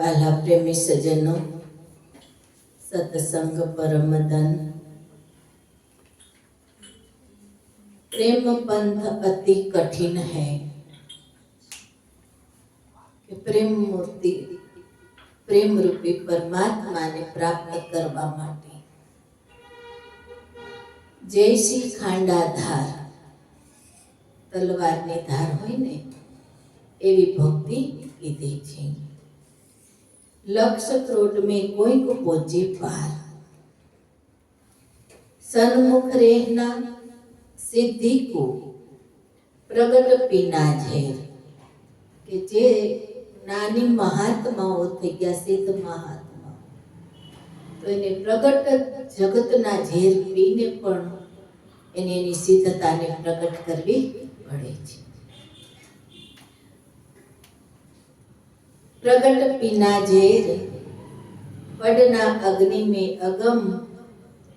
વાલા પ્રેમી સજનો સત્સંગ પરમદન પ્રેમ પંથ અતિ કઠિન હૈ પ્રેમ મૂર્તિ પ્રેમ રૂપી પરમાત્માને પ્રાપ્ત કરવા માટે જય શ્રી ખાંડાધાર તલવારની ધાર હોય ને એવી ભક્તિ કીધી છે લક્ષ ત્રોટ મેં કોઈક પહોંચી પાર. સન્મુખ રહેના સિદ્ધિ કો પ્રગટ પીના ઝેર, કે જે નાની મહાત્માઓ થઈ ગયા સિદ્ધ મહાત્મા તો એને પ્રગટ જગતના ઝેર પીને પણ એને એની સિદ્ધતાને પ્રગટ કરવી પડે છે. प्रगट पीना जेर पड़ना अग्नि में अगम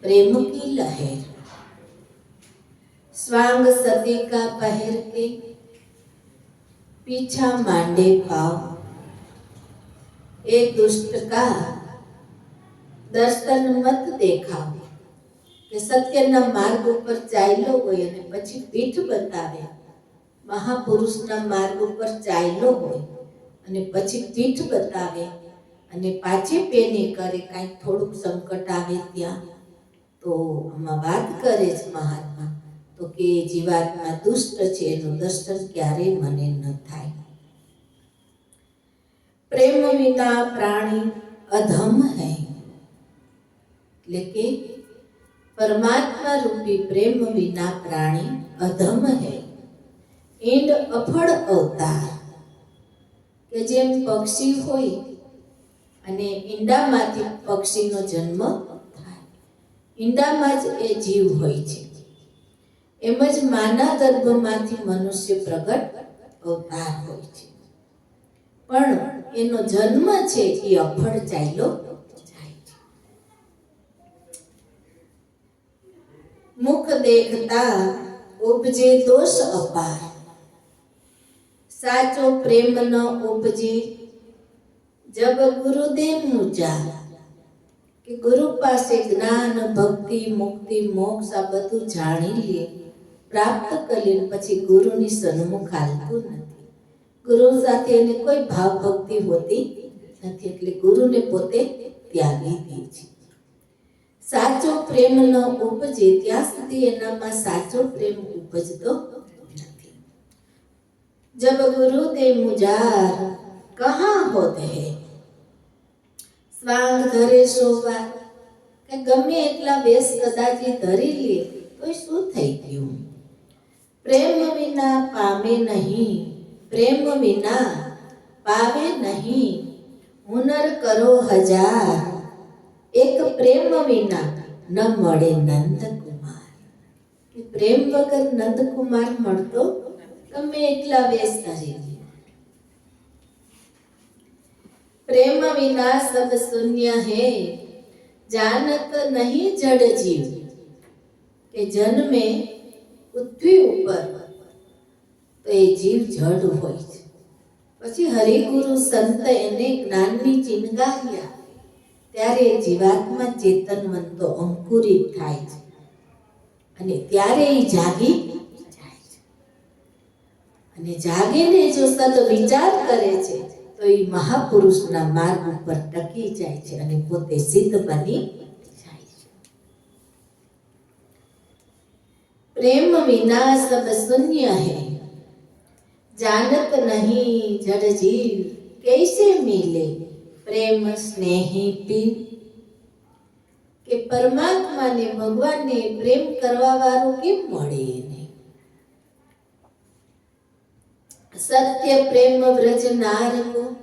प्रेम की लहर स्वांग सती का पहर के पीछा मांडे पाव एक दुष्ट का દર્શન મત દેખાવ કે સત્યના માર્ગ ઉપર ચાલ્યો હોય અને પછી પીઠ બતાવે મહાપુરુષના માર્ગ ઉપર ચાલ્યો હોય અને પછી પીઠ બતાવે અને પાછી પેની કરે, કાંઈક થોડુંક સંકટ આવે ત્યાં, તો આમાં વાત કરે છે મહાત્મા, તો કે જીવાત્મા દુષ્ટ છે, એનું દર્શન ક્યારેય મને ન થાય. પ્રેમ વિના પ્રાણી અધમ હૈ. એટલે કે પરમાત્મા રૂપી પ્રેમ વિના પ્રાણી અધમ હૈ. એન્ડ અફળ અવતાર. કે જેમ પક્ષી હોય અને ઈંડામાંથી પક્ષીનો જન્મ થાય. ઈંડામાં જ એ જીવ હોય છે. એમ જ માના ગર્ભમાંથી મનુષ્ય પ્રગટ અવતાર હોય છે. પણ એનો જન્મ છે એ અફળ ચાલ્યો મુખ દેખતા ઉપજે દોષ અપાર સાચો પ્રેમ ન ઉપજે. જબ ગુરુદેવ મુજા કે ગુરુ પાસે જ્ઞાન, ભક્તિ, મુક્તિ, મોક્ષ, આ બધું જાણી લે. પ્રાપ્ત કરી પછી ગુરુની સન્મુખ હાલતું નથી. ગુરુ સાથે એને કોઈ ભાવ ભક્તિ હોતી નથી, એટલે ગુરુને પોતે ત્યાગી દે છે. સાચો પ્રેમ ન ઉપજે, ત્યાં સુધી એનામાં સાચો પ્રેમ ઉપજતો जब गुरुदेव मुजार कहाँ होते हैं સ્વાંગ ધરે શોભા કે ગમે એટલા વેશ કદાચ એ ધરી લે તો એ શું થઈ ગયું પ્રેમ વિના પામે નહીં પ્રેમ વિના પાવે નહીં હુનર કરો હજાર એક પ્રેમ વિના ન મળે નંદકુમાર કે પ્રેમ વગર નંદકુમાર મળતો ગમે એટલા વ્યસ્ત રહી. પ્રેમ વિના સબ શૂન્ય હે. જાનત નહીં જડ જીવ. કે જન્મે પૃથ્વી ઉપર તો એ જીવ જડ હોય છે. પછી હરિગુરુ સંત એને જ્ઞાનની ચિનગારી આપે. ત્યારે જીવાત્મા ચેતનવંતો અંકુરિત થાય છે. અને ત્યારે એ જાગી અને જાગીને જો સદ વિચાર કરે છે, તો એ મહાપુરુષના માર્ગ ઉપર ટકી જાય છે અને પોતે સિદ્ધ બની જાય છે. પ્રેમ વિના સબ શૂન્ય હે. જાનત નહીં જડ જીવ, કૈસે મિલે? પ્રેમ સ્નેહી પી. કે પરમાત્માને ભગવાનને પ્રેમ કરવા વાળું કેમ મળે એને સત્ય પ્રેમ વ્રજ નારકો.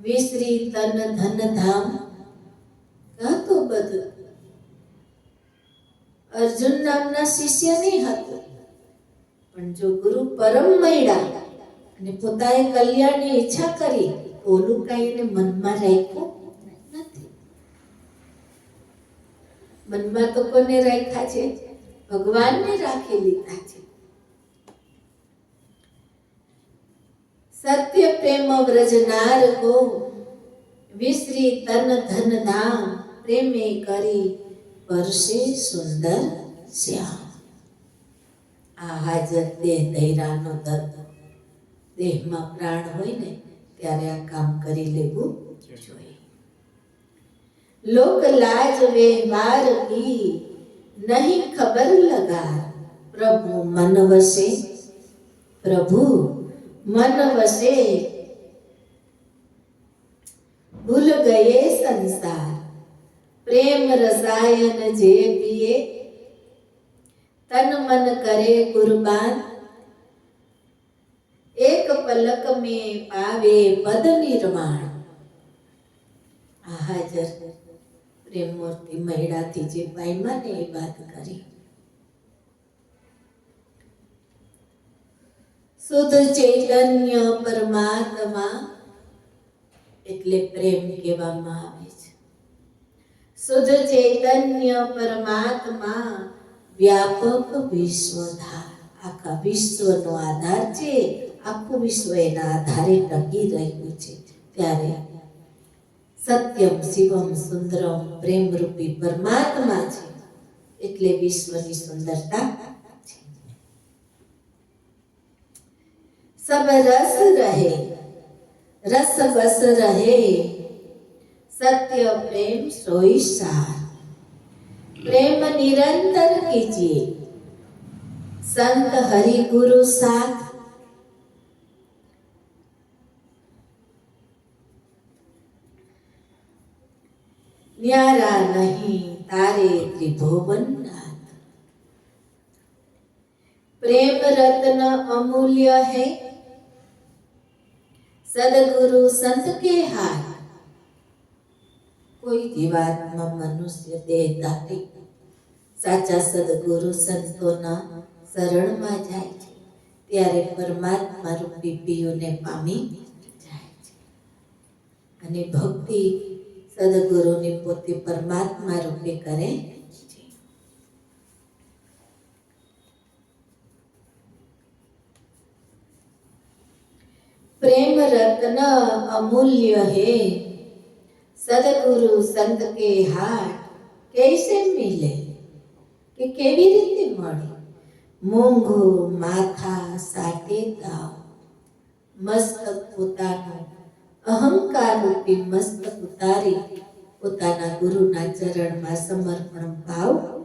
વિશ્રી તન ધન ધામ. હતું બધું. અર્જુન નામના શિષ્ય નહીં હતો. પણ જો ગુરુ પરમ મળ્યા અને પોતાએ કલ્યાણની ઈચ્છા કરી, ઓલું કાંઈ એને મનમાં રાખ્યું નથી. મનમાં તો કોને રાખ્યા છે? ભગવાનને રાખી લીધા છે. સત્ય પ્રેમ વ્રજનાર કો વિસરી તન ધન ધામ પ્રેમે કરી પરશે સુંદર શ્યામ. આ હાજર દેહ દૈરાનો દર્દ. દેહમાં પ્રાણ હોય ને ત્યારે આ કામ કરી લેવું જોઈએ. લોક લાજ વ્યવહાર કી નહીં ખબર લગા પ્રભુ મન વસે. પ્રભુ મન વસે ભૂલ ગયે સંસાર. પ્રેમ રસાયન જે પીએ, તન મન કરે કુરબાન એક પલક મે પાવે પદ નિર્માણ. આ હાજર પ્રેમ મૂર્તિ મહિડાથી જે પાઈમાં ને એ વાત કરી. શુદ્ધ ચૈતન્ય પરમાત્મા એટલે પ્રેમ કહેવામાં આવે છે. શુદ્ધ ચૈતન્ય પરમાત્મા વ્યાપક વિશ્વધાર. આખા વિશ્વનો આધાર છે. આખું વિશ્વ એના આધારે ટકી રહ્યું છે. ત્યારે સત્યમ, શિવમ, સુંદરમ પ્રેમરૂપી પરમાત્મા છે. એટલે વિશ્વની સુંદરતા सब रस रहे, रस बस रहे। सत्य प्रेम सोई सार। प्रेम निरंतर कीजिए। संत हरि गुरु साथ। न्यारा नहीं, तारे त्रिभुवन नाथ। प्रेम रत्न अमूल्य है। સદગુરુ સંત કે હાય કોઈ દિવાતમાં મનુષ્ય દેહ તાપી સાચા સદગુરુ સંતોના શરણમાં જાય છે ત્યારે પરમાત્મા રૂપી પીઓને પામી જાય છે અને ભક્તિ સદગુરુને પોતે પરમાત્મા રૂપે કરે છે પ્રેમ રત્ન અમૂલ્ય હે. સદગુરુ સંત કે હાટ કૈસે મિલે? કે કેવી રીતે મળે? મોંઘું માથા સાથે તાવ. મસ્તક પોતાનું અહંકાર રૂપી મસ્તક ઉતારી પોતાના ગુરુના ચરણમાં સમર્પણ ભાવ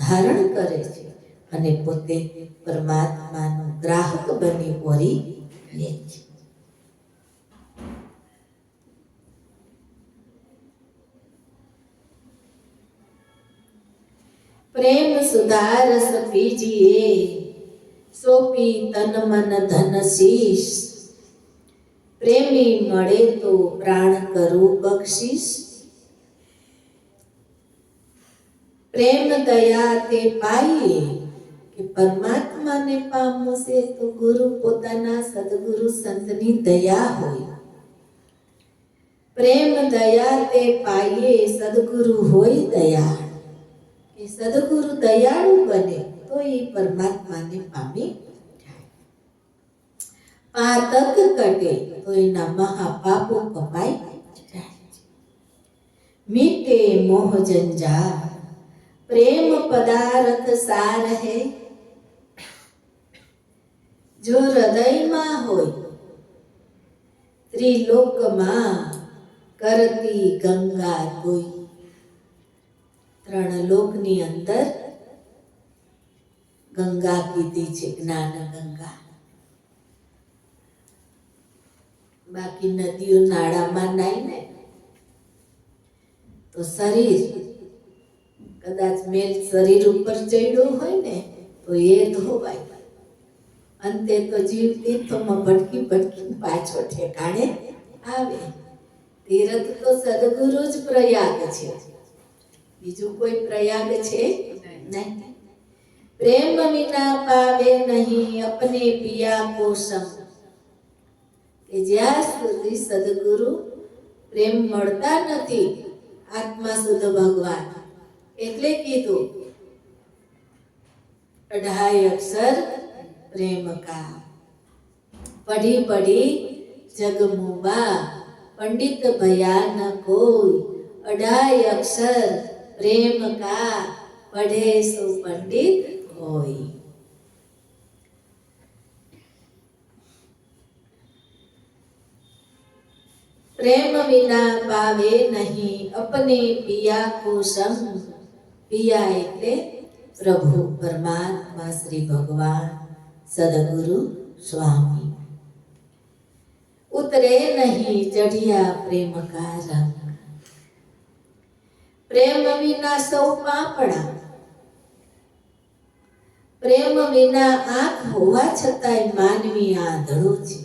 ધારણ કરે છે અને પોતે પરમાત્માનો ગ્રાહક બની ઓરી લે છે. પ્રેમ સુધારસ પીજીએ સોપી તન મન ધન શીશ. પ્રેમી મળે તો પ્રાણ કરું બક્ષીશ. પ્રેમ દયા તે પાઈએ કે પરમાત્માને પામશે તો ગુરુ પોતાના સદગુરુ સંતની દયા હોય. પ્રેમ દયા તે પાઈએ, સદગુરુ હોય દયા. એ સદગુરુ દયાળુ બને, તો એ પરમાત્માને પામી જાય. પાતક કટે, તો એના મહાપાપો કપાઈ મીટે મોહ જંજાર પ્રેમ પદાર્થ સાર હે. જો હૃદયમાં હોય, ત્રિલોકમાં કરતી ગંગા કોઈ ત્રણ લોકની અંદર ગંગા કીધી છે, જ્ઞાન ગંગા. બાકી નદીઓ નાળામાં નાઈ ને, તો શરીર, કદાચ મેલ શરીર ઉપર ચડ્યું હોય ને, તો એ ધોવાય અંતે તો જીવ તીર્થોમાં ભટકી ભટકી પાછો ઠેકાણે આવે. તીરથ તો સદગુરુ જ પ્રયાગ છે. બીજું કોઈ પ્રયાગ છે? નહીં. પ્રેમ વિના પાવે નહીં અપને પિયા કોસમ. કે જ્યાં સુધી સદગુરુ પ્રેમ મળતા નથી આત્મા સુધ ભગવાન. એટલે કીધું અઢાઈ અક્ષર પ્રેમ કા. પઢી પઢી જગમુવા પંડિત ભયા ન કોઈ. અઢાઈ અક્ષર પ્રેમ કા પઢે સૌ પંડિત હોય. પ્રેમ વિના પાવે નહીં, અપને પિયા કો સંગ પિયા એટલે પ્રભુ પરમાત્મા શ્રી ભગવાન સદગુરુ સ્વામી. ઉતરે નહીં ચઢિયા પ્રેમ કા રંગ પ્રેમ વિના સૌ પાપડા. પ્રેમ વિના આંખ હોવા છતાંય માનવી આંધળો છે.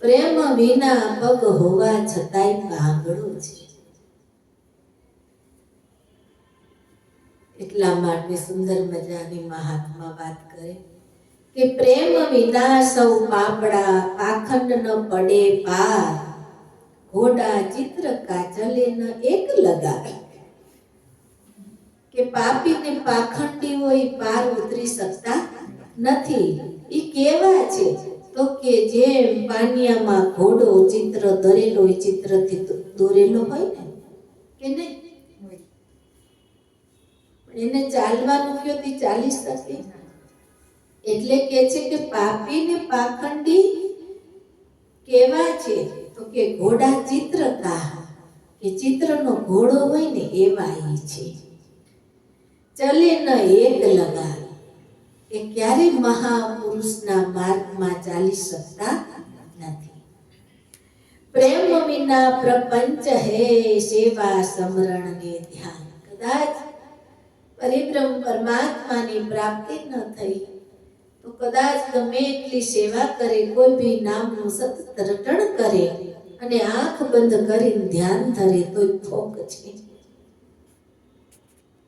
પ્રેમ વિના પગ હોવા છતાંય પાંગડો છે. એટલા માટે સુંદર મજાની મહાત્મા વાત કરે કે પ્રેમ વિના સૌ પાપડા પાખંડ ન પડે પાર. ઘોડા ચિત્ર કાજલે ન એક લગાવે કે પાપી ને પાખંડી હોય પાર ઉતરી શકતા નથી. ઈ કેવા છે? તો કે જેમ પાનિયામાં ઘોડો ચિત્ર દરેલો હોય, ચિત્રથી દોરેલો હોય ને? કે નહીં? એને ચાલવાનું કયો તે ચાલી શકે? એટલે કે છે કે પાપી ને પાખંડી કેવા છે? તો કે ઘોડા ચિત્રકા કે ચિત્રનો ઘોડો હોય ને એવા એ છે. ચલે ન એક લગા એ ક્યારે મહાપુરુષના માર્ગમાં ચાલી શકતા નથી. પ્રેમ વિના પ્રપંચ હે સેવા સમરણ ને ધ્યાન. કદાચ પરિબ્રહ્મ પરમાત્માની પ્રાપ્તિ ન થઈ, તો કદાચ ગમે એટલી સેવા કરે, કોઈ બી નામનું સતત રટણ કરે અને આંખ બંધ કરીને ધ્યાન ધરે તોય ફોક છે